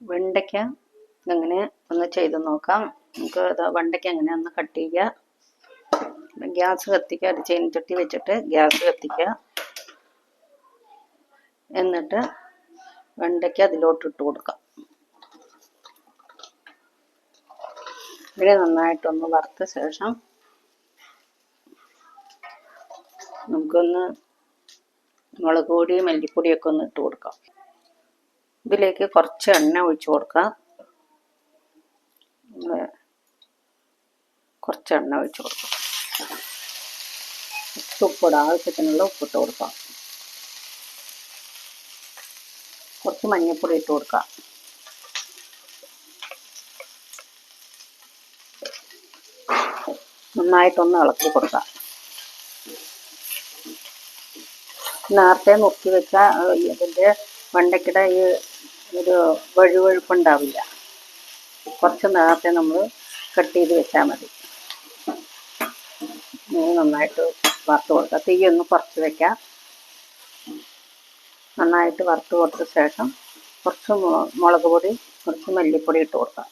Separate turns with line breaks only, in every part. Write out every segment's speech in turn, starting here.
വെണ്ടയ്ക്ക ഇങ്ങനെ ഒന്ന് ചെയ്ത് നോക്കാം. നമുക്ക് വെണ്ടയ്ക്ക എങ്ങനെ ഒന്ന് കട്ട് ചെയ്യുക ഗ്യാസ് കത്തിക്കുക. ഒരു ചട്ടി വെച്ചിട്ട് ഗ്യാസ് കത്തിക്കുക. എന്നിട്ട് വെണ്ടയ്ക്ക അതിലോട്ട് ഇട്ട് കൊടുക്കാം. ഇതിനെ നന്നായിട്ടൊന്ന് വറുത്ത ശേഷം നമുക്കൊന്ന് മുളക് പൊടി മല്ലിപ്പൊടിയൊക്കെ ഒന്ന് ഇട്ട് കൊടുക്കാം. ഇതിലേക്ക് കുറച്ച് എണ്ണ ഒഴിച്ചു കൊടുക്കാം കുറച്ച് എണ്ണ ഒഴിച്ചു കൊടുക്കാം കുറച്ച് ഉപ്പിടാം ആവശ്യത്തിനുള്ള ഉപ്പിട്ട് കൊടുക്കാം. കുറച്ച് മഞ്ഞൾപ്പൊടി ഇട്ട് കൊടുക്കാം. നന്നായിട്ടൊന്ന് ഇളക്കി കൊടുക്കാം. നേരത്തെ നുറുക്കി വെച്ച ഇതിന്റെ വെണ്ടയ്ക്കയുടെ ഈ ഒരു വഴുവഴുപ്പുണ്ടാവില്ല. കുറച്ച് നേരത്തെ നമ്മൾ കട്ട് ചെയ്ത് വെച്ചാൽ മതി. ഇനി നന്നായിട്ട് വറുത്ത് കൊടുക്കുക തീ ഒന്ന് കുറച്ച് വെക്കാം. നന്നായിട്ട് വറുത്ത് കൊടുത്ത ശേഷം കുറച്ച് മുളക് പൊടി കുറച്ച് മല്ലിപ്പൊടി ഇട്ട് കൊടുക്കാം.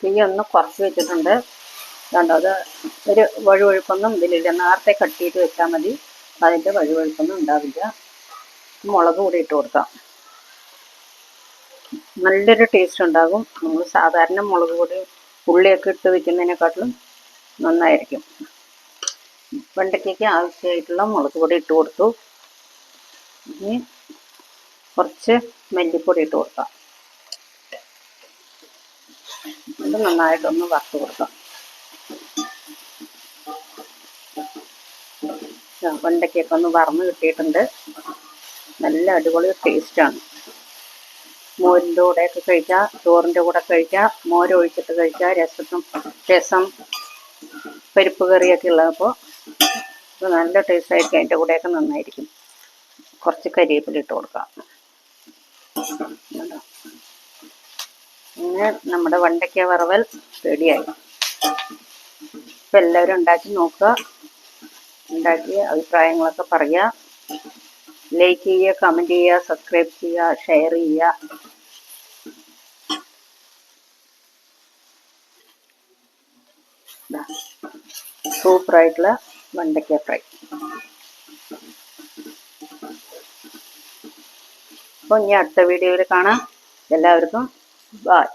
തീ ഒന്ന് കുറച്ച് വെച്ചിട്ടുണ്ട്. കണ്ടോ? അത് ഒരു വഴുവഴുപ്പൊന്നും ഇതിലില്ല. നേരത്തെ കട്ട് ചെയ്ത് വെച്ചാൽ മതി. അതിന്റെ വഴുവഴുപ്പൊന്നും ഉണ്ടാവില്ല. മുളക് കൂടി ഇട്ട് കൊടുക്കാം. നല്ലൊരു ടേസ്റ്റ് ഉണ്ടാകും. നമ്മൾ സാധാരണ മുളക് പൊടി ഉള്ളിയൊക്കെ ഇട്ട് വെക്കുന്നതിനെക്കാട്ടിലും നന്നായിരിക്കും. വെണ്ടയ്ക്കയ്ക്ക് ആവശ്യമായിട്ടുള്ള മുളക് പൊടി ഇട്ട് കൊടുത്തു. ഇനി കുറച്ച് മല്ലിപ്പൊടി ഇട്ട് കൊടുക്കാം. നന്നായിട്ടൊന്ന് വറുത്ത് കൊടുക്കാം. വെണ്ടയ്ക്കൊക്കെ ഒന്ന് വറന്ന് കിട്ടിയിട്ടുണ്ട്. നല്ല അടിപൊളി ടേസ്റ്റാണ് മോരിന്റെ കൂടെയൊക്കെ കഴിക്കാം ചോറിന്റെ കൂടെ കഴിക്കാം മോരൊഴിച്ചിട്ട് കഴിക്കാം രസത്തും രസം. പരിപ്പ് കറിയൊക്കെ ഉള്ളപ്പോൾ നല്ല ടേസ്റ്റ് ആയിരിക്കും. അതിന്റെ കൂടെയൊക്കെ നന്നായിരിക്കും. കുറച്ച് കരിവേപ്പില ഇട്ട് കൊടുക്കാം. പിന്നെ നമ്മുടെ വണ്ടയ്ക്ക വറവൽ റെഡിയായി ഇപ്പം എല്ലാവരും ഉണ്ടാക്കി നോക്കുക. ഉണ്ടാക്കി അഭിപ്രായങ്ങളൊക്കെ പറയുക ലൈക്ക് ചെയ്യുക കമന്റ് ചെയ്യുക സബ്സ്ക്രൈബ് ചെയ്യുക ഷെയർ ചെയ്യുക. സൂപ്പറായിട്ടുള്ള വെണ്ടയ്ക്ക ഫ്രൈ. അപ്പോൾ ഇനി അടുത്ത വീഡിയോയിൽ കാണാം. എല്ലാവർക്കും ബായ്